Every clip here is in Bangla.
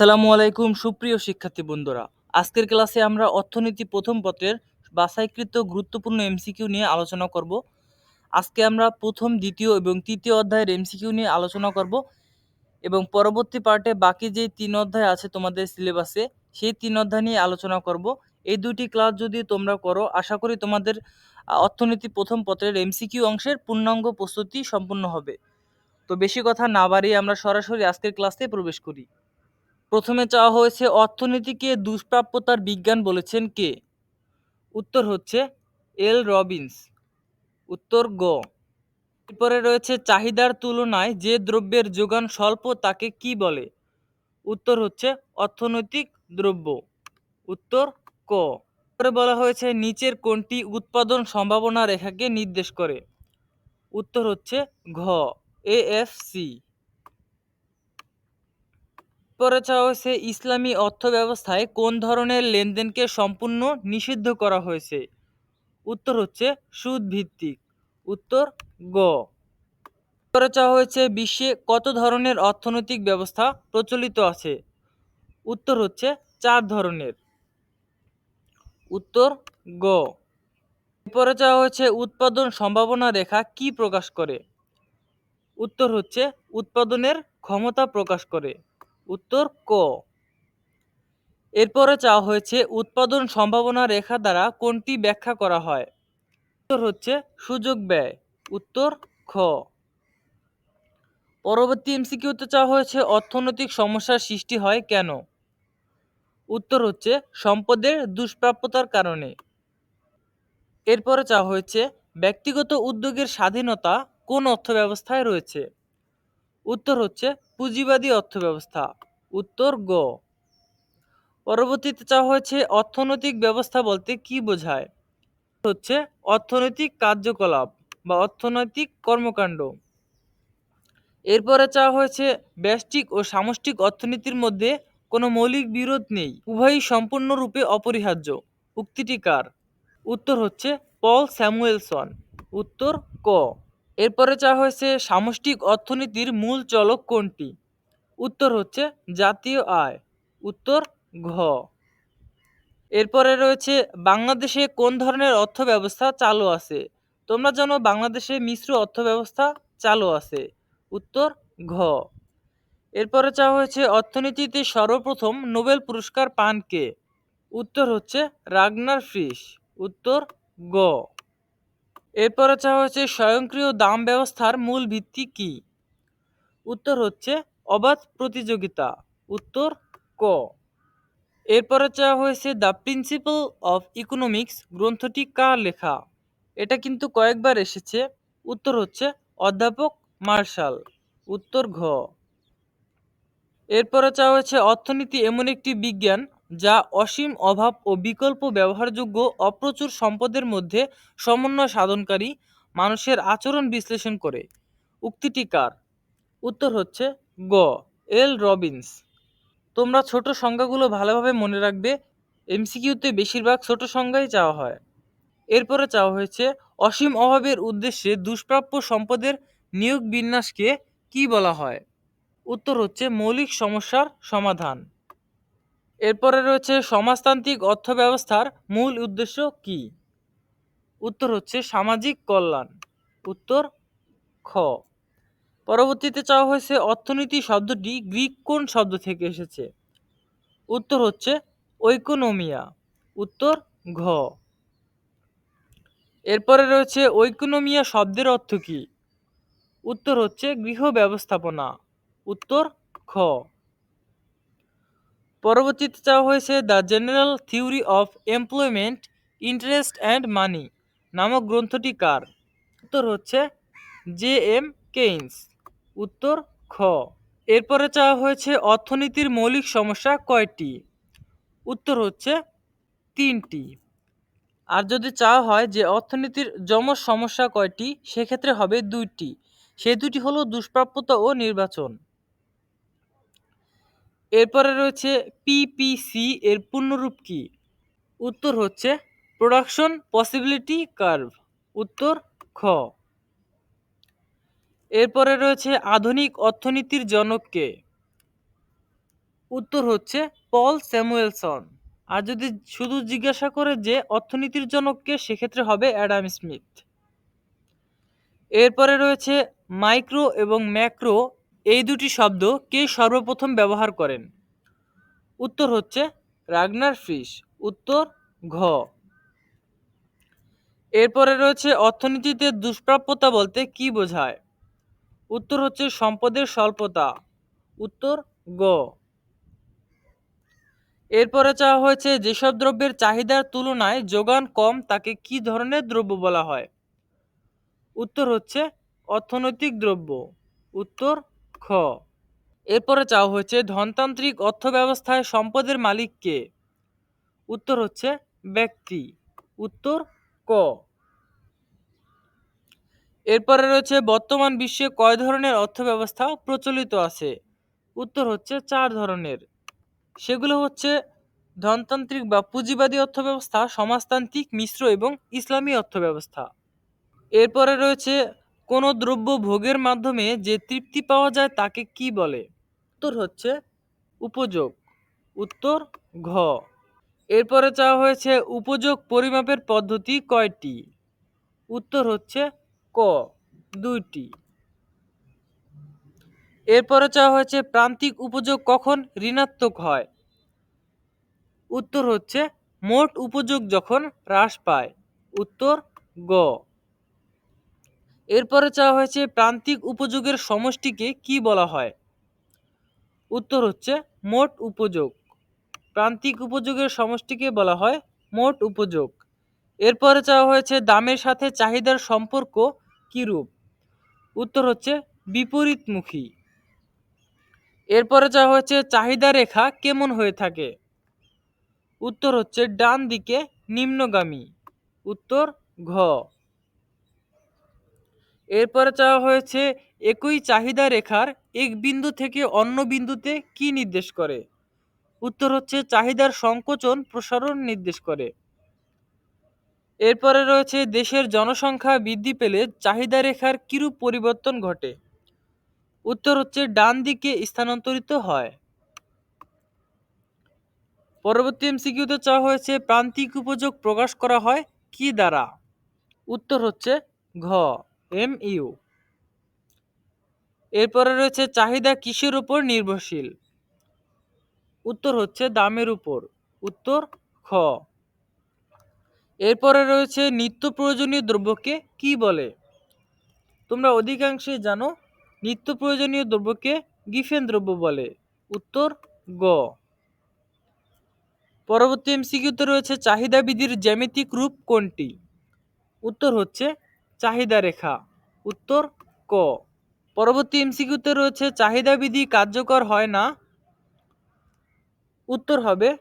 আসসালামু আলাইকুম, সুপ্রিয় শিক্ষার্থী বন্ধুরা। আজকের ক্লাসে আমরা অর্থনীতি প্রথম পত্রের বাছাইকৃত গুরুত্বপূর্ণ এমসিকিউ নিয়ে আলোচনা করব। আজকে আমরা প্রথম, দ্বিতীয় এবং তৃতীয় অধ্যায়ের এমসিকিউ নিয়ে আলোচনা করব এবং পরবর্তী পার্টে বাকি যে তিন অধ্যায় আছে তোমাদের সিলেবাসে, সেই তিন অধ্যায় নিয়ে আলোচনা করব। এই দুটি ক্লাস যদি তোমরা করো, আশা করি তোমাদের অর্থনীতি প্রথম পত্রের এমসিকিউ অংশের পূর্ণাঙ্গ প্রস্তুতি সম্পূর্ণ হবে। তো বেশি কথা না বাড়িয়ে আমরা সরাসরি আজকের ক্লাসে প্রবেশ করি। প্রথমে চাওয়া হয়েছে অর্থনীতিকে দুষ্প্রাপ্যতার বিজ্ঞান বলেছেন কে? উত্তর হচ্ছে এল রবিন্স। উত্তর গ। এরপরে রয়েছে চাহিদার তুলনায় যে দ্রব্যের যোগান স্বল্প তাকে কি বলে? উত্তর হচ্ছে অর্থনৈতিক দ্রব্য। উত্তর ক। পরে বলা হয়েছে নিচের কোনটি উৎপাদন সম্ভাবনা রেখাকে নির্দেশ করে? উত্তর হচ্ছে ঘ এএফসি পরে চাওয়া হয়েছে ইসলামী অর্থ ব্যবস্থায় কোন ধরনের লেনদেনকে সম্পূর্ণ নিষিদ্ধ করা হয়েছে? উত্তর হচ্ছে সুদ ভিত্তিক উত্তর গ। পরে চাওয়া হয়েছে বিশ্বে কত ধরনের অর্থনৈতিক ব্যবস্থা প্রচলিত আছে? উত্তর হচ্ছে চার ধরনের। উত্তর গ। পরে চাওয়া হয়েছে উৎপাদন সম্ভাবনা রেখা কি প্রকাশ করে? উত্তর হচ্ছে উৎপাদনের ক্ষমতা প্রকাশ করে। উত্তর ক। এরপরে চাওয়া হয়েছে উৎপাদন সম্ভাবনা রেখা দ্বারা কোনটি ব্যাখ্যা করা হয়? উত্তর হচ্ছে সুযোগ ব্যয়। উত্তর খ। পরবর্তী এমসিকিউতে চাওয়া হয়েছে অর্থনৈতিক সমস্যার সৃষ্টি হয় কেন? উত্তর হচ্ছে সম্পদের দুষ্প্রাপ্যতার কারণে। এরপরে চাওয়া হয়েছে ব্যক্তিগত উদ্যোগের স্বাধীনতা কোন অর্থব্যবস্থায় রয়েছে? উত্তর হচ্ছে পুঁজিবাদী অর্থব্যবস্থা। উত্তর গ। পরবর্তীতে চাওয়া হয়েছে অর্থনৈতিক ব্যবস্থা বলতে কি বোঝায়? হচ্ছে অর্থনৈতিক কার্যকলাপ বা অর্থনৈতিক কর্মকাণ্ড। এরপরে চাওয়া হয়েছে ব্যষ্টিক ও সামষ্টিক অর্থনীতির মধ্যে কোনো মৌলিক বিরোধ নেই, উভয়ই সম্পূর্ণরূপে অপরিহার্য। উক্তিটি কার? উত্তর হচ্ছে পল স্যামুয়েলসন। উত্তর ক। এরপরে চাওয়া হয়েছে সামষ্টিক অর্থনীতির মূল চলক কোনটি? উত্তর হচ্ছে জাতীয় আয়। উত্তর ঘ। এরপরে রয়েছে বাংলাদেশে কোন ধরনের অর্থ ব্যবস্থা চালু আছে? তোমরা জানো বাংলাদেশে মিশ্র অর্থ ব্যবস্থা চালু আছে। উত্তর ঘ। এরপরে চাওয়া হয়েছে অর্থনীতিতে সর্বপ্রথম নোবেল পুরস্কার পান কে? উত্তর হচ্ছে রাগনার ফ্রিস উত্তর গ। এরপরে চাওয়া হয়েছে স্বয়ংক্রিয় দাম ব্যবস্থার মূল ভিত্তি কি? উত্তর হচ্ছে অবাধ প্রতিযোগিতা। উত্তর ক। এরপরে চাওয়া হয়েছে দ্য প্রিন্সিপাল অফ ইকোনমিক্স গ্রন্থটি কার লেখা? এটা কিন্তু কয়েকবার এসেছে। উত্তর হচ্ছে অধ্যাপক মার্শাল। উত্তর ঘ। এরপরে চাওয়া হয়েছে অর্থনীতি এমন একটি বিজ্ঞান। যা অসীম অভাব ও বিকল্প ব্যবহারযোগ্য অপ্রচুর সম্পদের মধ্যে সমন্বয় সাধনকারী মানুষের আচরণ বিশ্লেষণ করে। উক্তিটি কার? উত্তর হচ্ছে গ। L Robbins. তোমরা ছোট সংজ্ঞাগুলো ভালোভাবে মনে রাখবে, এমসিকিউতে বেশিরভাগ ছোট সংজ্ঞাই চাওয়া হয়। এরপরে চাওয়া হয়েছে, অসীম অভাবের উদ্দেশ্যে দুষ্প্রাপ্য সম্পদের নিয়োগ বিন্যাসকে কি বলা হয়? উত্তর হচ্ছে মৌলিক সমস্যার সমাধান। এরপরে রয়েছে সমাজতান্ত্রিক অর্থব্যবস্থার মূল উদ্দেশ্য কি? উত্তর হচ্ছে সামাজিক কল্যাণ। উত্তর খ। পরবর্তীতে চাওয়া হয়েছে অর্থনীতি শব্দটি গ্রিক কোন শব্দ থেকে এসেছে? উত্তর হচ্ছে ঐকোনোমিয়া। উত্তর ঘ। এরপরে রয়েছে ঐকোনোমিয়া শব্দের অর্থ কী? উত্তর হচ্ছে গৃহ ব্যবস্থাপনা। উত্তর খ। পরবর্তীতে চাওয়া হয়েছে the general theory of employment interest and money নামক গ্রন্থটি কার? উত্তর হচ্ছে জে এম কেইন্স উত্তর খ। এরপরে চাওয়া হয়েছে অর্থনীতির মৌলিক সমস্যা কয়টি? উত্তর হচ্ছে তিনটি। আর যদি চাওয়া হয় যে অর্থনীতির যমজ সমস্যা কয়টি, সেক্ষেত্রে হবে দুইটি। সেই দুটি হলো দুষ্প্রাপ্যতা ও নির্বাচন। এরপরে রয়েছে পিপিসি এর পূর্ণরূপ কি? উত্তর হচ্ছে প্রোডাকশন পসিবিলিটি কার্ভ উত্তর খ। এরপরে রয়েছে আধুনিক অর্থনীতির জনক কে? উত্তর হচ্ছে পল স্যামুয়েলসন আর যদি শুধু জিজ্ঞাসা করে যে অর্থনীতির জনককে সেক্ষেত্রে হবে অ্যাডাম স্মিথ এরপরে রয়েছে মাইক্রো এবং ম্যাক্রো এই দুটি শব্দ কে সর্বপ্রথম ব্যবহার করেন? উত্তর হচ্ছে রাগনার ফিশ। উত্তর ঘ। এরপরে রয়েছে অর্থনীতিতে দুষ্প্রাপ্যতা বলতে কি বোঝায়? উত্তর হচ্ছে সম্পদের স্বল্পতা। উত্তর গ। এরপরে চাওয়া হয়েছে যেসব দ্রব্যের চাহিদার তুলনায় যোগান কম, তাকে কি ধরনের দ্রব্য বলা হয়? উত্তর হচ্ছে অর্থনৈতিক দ্রব্য। উত্তর খ। এরপরে চাওয়া হয়েছে ধনতান্ত্রিক অর্থব্যবস্থায় সম্পদের মালিককে। উত্তর হচ্ছে ব্যক্তি। উত্তর ক। এরপরে রয়েছে বর্তমান বিশ্বে কয় ধরনের অর্থব্যবস্থা প্রচলিত আছে? উত্তর হচ্ছে চার ধরনের। সেগুলো হচ্ছে ধনতান্ত্রিক বা পুঁজিবাদী অর্থব্যবস্থা, সমাজতান্ত্রিক, মিশ্র এবং ইসলামী অর্থব্যবস্থা। এরপরে রয়েছে কোনো দ্রব্য ভোগের মাধ্যমে যে তৃপ্তি পাওয়া যায় তাকে কি বলে? উত্তর হচ্ছে উপযোগ। উত্তর ঘ। এরপরে চাওয়া হয়েছে উপযোগ পরিমাপের পদ্ধতি কয়টি? উত্তর হচ্ছে ক, দুইটি। এরপরে চাওয়া হয়েছে প্রান্তিক উপযোগ কখন ঋণাত্মক হয়? উত্তর হচ্ছে মোট উপযোগ যখন হ্রাস পায়। উত্তর গ। এরপরে চাওয়া হয়েছে প্রান্তিক উপযোগের সমষ্টিকে কি বলা হয়? উত্তর হচ্ছে মোট উপযোগ। প্রান্তিক উপযোগের সমষ্টিকে বলা হয় মোট উপযোগ। এরপরে চাওয়া হয়েছে দামের সাথে চাহিদার সম্পর্ক কিরূপ? উত্তর হচ্ছে বিপরীতমুখী। এরপরে চাওয়া হয়েছে চাহিদা রেখা কেমন হয়ে থাকে? উত্তর হচ্ছে ডান দিকে নিম্নগামী। উত্তর ঘ। এরপরে চাওয়া হয়েছে, একই চাহিদা রেখার এক বিন্দু থেকে অন্য বিন্দুতে কি নির্দেশ করে? উত্তর হচ্ছে, চাহিদার সংকোচন প্রসারণ নির্দেশ করে। এরপরে রয়েছে, দেশের জনসংখ্যা বৃদ্ধি পেলে চাহিদা রেখার কিরূপ পরিবর্তন ঘটে? উত্তর হচ্ছে, ডান দিকে স্থানান্তরিত হয়। পরবর্তী এমসিকিউতে চাওয়া হয়েছে, প্রান্তিক উপযোগ প্রকাশ করা হয় কি দ্বারা? উত্তর হচ্ছে, ঘ। এম ইউ এরপরে রয়েছে, চাহিদা কিসের উপর নির্ভরশীল? উত্তর হচ্ছে, দামের উপর। উত্তর, খ। এরপরে রয়েছে, নিত্য প্রয়োজনীয় দ্রব্যকে কি বলে? তোমরা অধিকাংশই জানো, নিত্য প্রয়োজনীয় দ্রব্যকে গিফেন দ্রব্য বলে। উত্তর, গ। পরবর্তী এমসিকিউতে রয়েছে চাহিদা বিধির জ্যামিতিক রূপ কোনটি? উত্তর হচ্ছে চাহিদা রেখা। উত্তর, ক। পরবর্তী এমসিকিউতে রয়েছে, চাহিদা বিধি কার্যকর হয় না। উত্তর হবে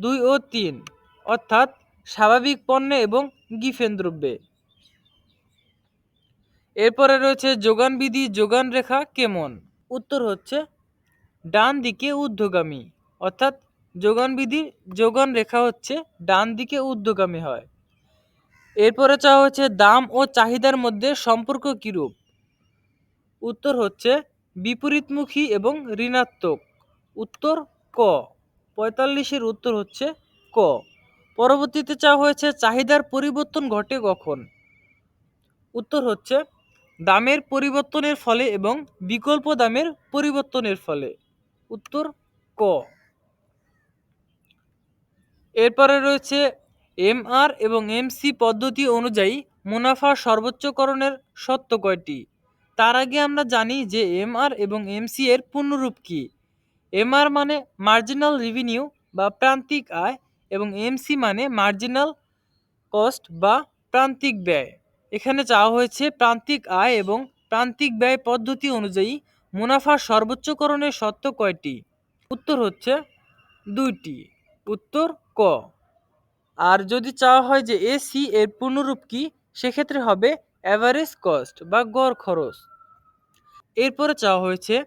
দুই ও তিন। অর্থাৎ স্বাভাবিক পণ্যে এবং গিফেন দ্রব্যে। এরপরে রয়েছে যোগান বিধি, যোগান রেখা কেমন? উত্তর হচ্ছে ডান দিকে ঊর্ধ্বগামী। অর্থাৎ যোগান বিধি, যোগান রেখা হচ্ছে ডান দিকে ঊর্ধ্বগামী হয়। এরপরে চাওয়া হচ্ছে দাম ও চাহিদার মধ্যে সম্পর্ক কীরূপ? উত্তর হচ্ছে বিপরীতমুখী এবং ঋণাত্মক। উত্তর ক। পঁয়তাল্লিশের উত্তর হচ্ছে ক। পরবর্তীতে চাওয়া হয়েছে চাহিদার পরিবর্তন ঘটে কখন? উত্তর হচ্ছে দামের পরিবর্তনের ফলে এবং বিকল্প দামের পরিবর্তনের ফলে। উত্তর ক। এরপরে রয়েছে এমআর এবং এমসি পদ্ধতি অনুযায়ী মুনাফা সর্বোচ্চকরণের সত্য কয়টি? তার আগে আমরা জানি যে এমআর এবং এমসি এর পূর্ণরূপ কী। এমআর মানে মার্জিনাল রেভিনিউ বা প্রান্তিক আয় এবং এমসি মানে মার্জিনাল কস্ট বা প্রান্তিক ব্যয়। এখানে চাওয়া হয়েছে প্রান্তিক আয় এবং প্রান্তিক ব্যয় পদ্ধতি অনুযায়ী মুনাফার সর্বোচ্চকরণের সত্য কয়টি? উত্তর হচ্ছে দুইটি। উত্তর ক। আর যদি চাওয়া হয় যে এসি এর পূর্ণরূপ কি, সেক্ষেত্রে হবে অ্যাভারেজ কস্ট বা গড় খরচ। এরপরে চাওয়া হয়েছে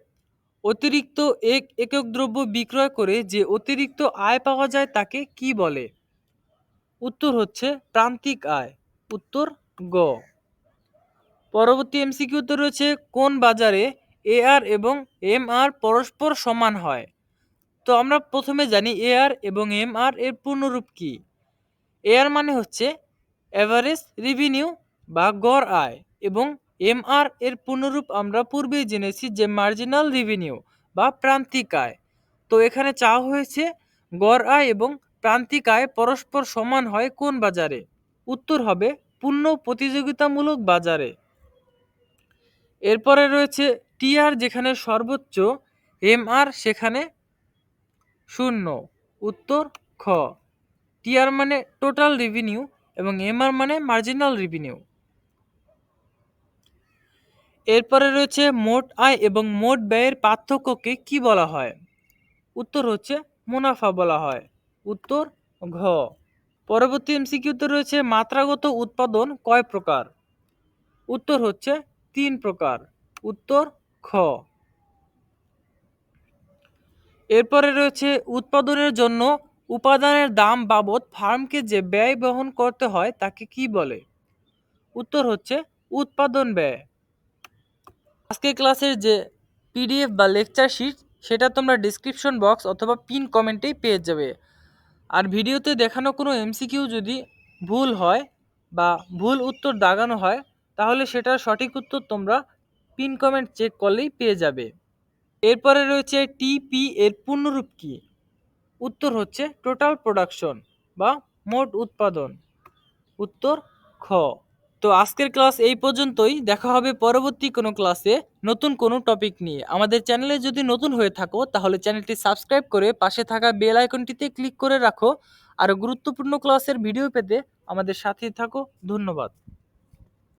অতিরিক্ত এক, একক দ্রব্য বিক্রয় করে যে অতিরিক্ত আয় পাওয়া যায় তাকে কি বলে? উত্তর হচ্ছে প্রান্তিক আয়, উত্তর গ। পরবর্তী এমসিকিউতে রয়েছে কোন বাজারে এ আর এবং এম আর পরস্পর সমান হয়? তো আমরা প্রথমে জানি এআর এবং এম আর এর পূর্ণরূপ কি। এআর মানে হচ্ছে এভারেজ রেভিনিউ বা গড় আয় এবং এমআর এর পূর্ণরূপ আমরা পূর্বেই জেনেছি যে মার্জিনাল রেভিনিউ বা প্রান্তিক আয়। তো এখানে চাওয়া হয়েছে গড় আয় এবং প্রান্তিক আয় পরস্পর সমান হয় কোন বাজারে? উত্তর হবে পূর্ণ প্রতিযোগিতামূলক বাজারে। এরপরে রয়েছে টিআর যেখানে সর্বোচ্চ, এমআর সেখানে শূন্য। উত্তর খ। টিআর মানে টোটাল রেভিনিউ এবং এমআর মানে মার্জিনাল রেভিনিউ। এরপরে রয়েছে মোট আয় এবং মোট ব্যয়ের পার্থক্যকে কি বলা হয়? উত্তর হচ্ছে মুনাফা বলা হয়। উত্তর ঘ। পরবর্তী এমসিকিউতে রয়েছে মাত্রাগত উৎপাদন কয় প্রকার? উত্তর হচ্ছে তিন প্রকার। উত্তর খ। এরপরে রয়েছে উৎপাদনের জন্য উপাদানের দাম বাবদ ফার্মকে যে ব্যয় বহন করতে হয় তাকে কি বলে? উত্তর হচ্ছে উৎপাদন ব্যয়। আজকে ক্লাসের যে পিডিএফ বা লেকচার শিট, সেটা তোমরা ডিসক্রিপশন বক্স অথবা পিন কমেন্টেই পেয়ে যাবে। আর ভিডিওতে দেখানো কোনো এমসিকিউ যদি ভুল হয় বা ভুল উত্তর দাগানো হয়, তাহলে সেটার সঠিক উত্তর তোমরা পিন কমেন্ট চেক করলেই পেয়ে যাবে। এরপরে রয়েছে টিপি এর পূর্ণরূপ কি? উত্তর হচ্ছে টোটাল প্রোডাকশন বা মোট উৎপাদন। উত্তর খ। তো আজকের ক্লাস এই পর্যন্তই। দেখা হবে পরবর্তী কোনো ক্লাসে নতুন কোনো টপিক নিয়ে। আমাদের চ্যানেলে যদি নতুন হয়ে থাকো, তাহলে চ্যানেলটি সাবস্ক্রাইব করে পাশে থাকা বেল আইকনটিতে ক্লিক করে রাখো। আর গুরুত্বপূর্ণ ক্লাসের ভিডিও পেতে আমাদের সাথে থাকো। ধন্যবাদ।